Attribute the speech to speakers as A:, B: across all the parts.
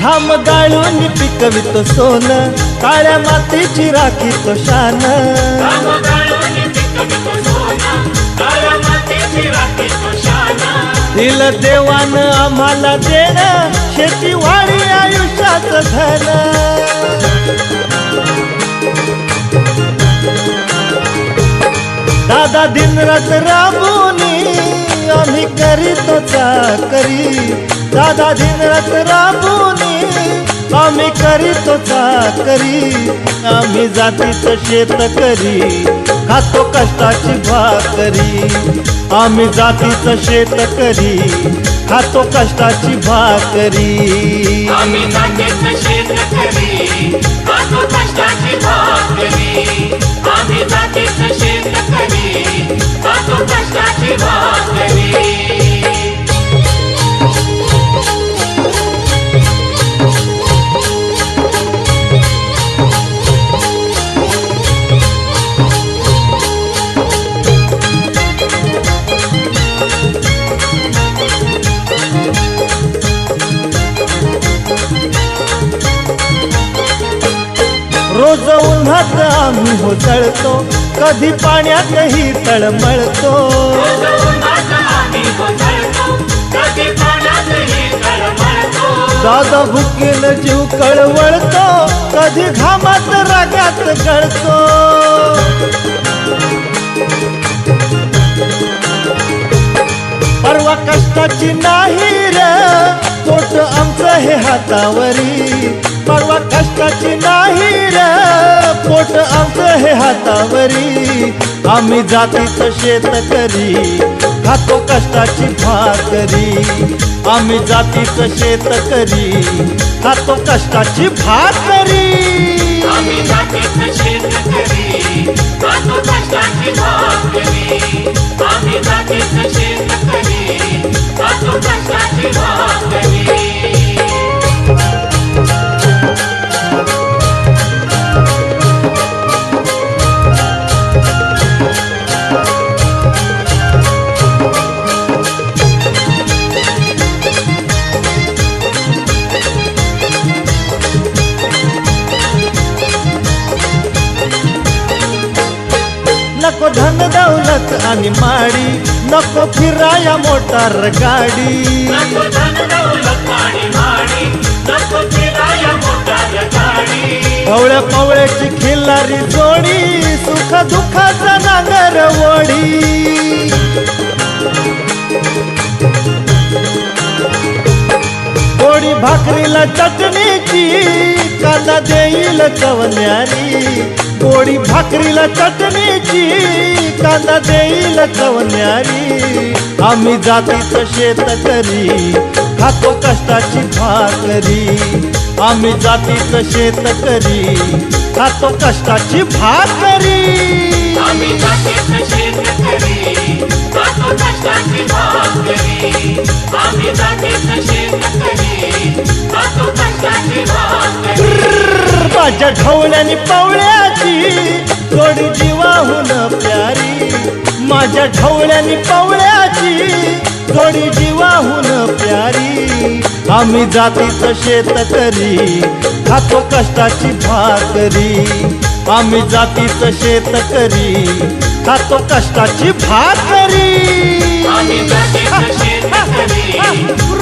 A: घाम गाळून पिकवितो सोन काळ्या मातीची राखी तो शान. दिल देवान आम्हाला देण शेती वाढी आयुष्याचं धन. दादा दिनरात राबूनी आम्ही करीतो चाकरी. दादा दिनरात राबूनी आम्ही करीतो चाकरी. आम्ही जातीचं शेत करी खातो कष्टाची भाकरी. आम्ही जातीचं शेत करी खातो कष्टाची भाकरी.
B: आम्ही शेत करी खातो कष्टाची भाकरी. खातो कष्टाची
A: आम्ही कधी पाण्यातही तळमळतो. दादा भुकेल जीव कळवळतो कधी घामात रागात गळतो. परवा कष्टाची नाही रे तोट आमचं हे हातावरी. परवा कष्टाची नाही पोट आमचं हे हातावरी आम्ही जातीचं शेत करी खातो कष्टाची भाकरी. आम्ही जातीचं शेत करी खातो कष्टाची भाकरी.
B: आम्ही जातीचं शेतकरी खातो कष्टाची भाकरी. आम्ही जातीचं
A: शेत आणि माडी नको फिराया मोटार गाडी.
B: नको धन दौलत आणि माडी
A: पवळ्या पवळ्याची खिल्लारी जोडी सुख दुःखाचा नांगर वडी. कोणी भाकरीला चटणीची कांदा देईल चवण्यारी पोळी भाकरीला चटणीची कांदा देईल चवण्यारी आम्ही जातीचं शेत करी खातो कष्टाची भाकरी. आम्ही जातीचं शेत करी खातो कष्टाची भाकरी.
B: आम्ही जातीचं शेतकरी खातो कष्टाची भाकरी. आम्ही जातीचं शेतकरी.
A: माझ्या ढवळ्यानी पावळ्याची जोडी जीवाहून माझ्या ढवळ्यानी पवळ्याची जोडी जीवाहून प्यारी. आम्ही जातीच शेतकरी खातो कष्टाची भाकरी. आम्ही जातीच शेतकरी खातो कष्टाची भाकरी.
B: आम्ही जातीचं शेतकरी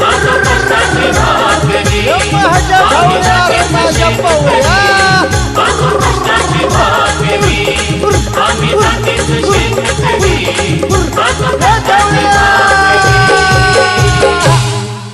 B: माझं कष्टाची भाकरी.
A: माझ्या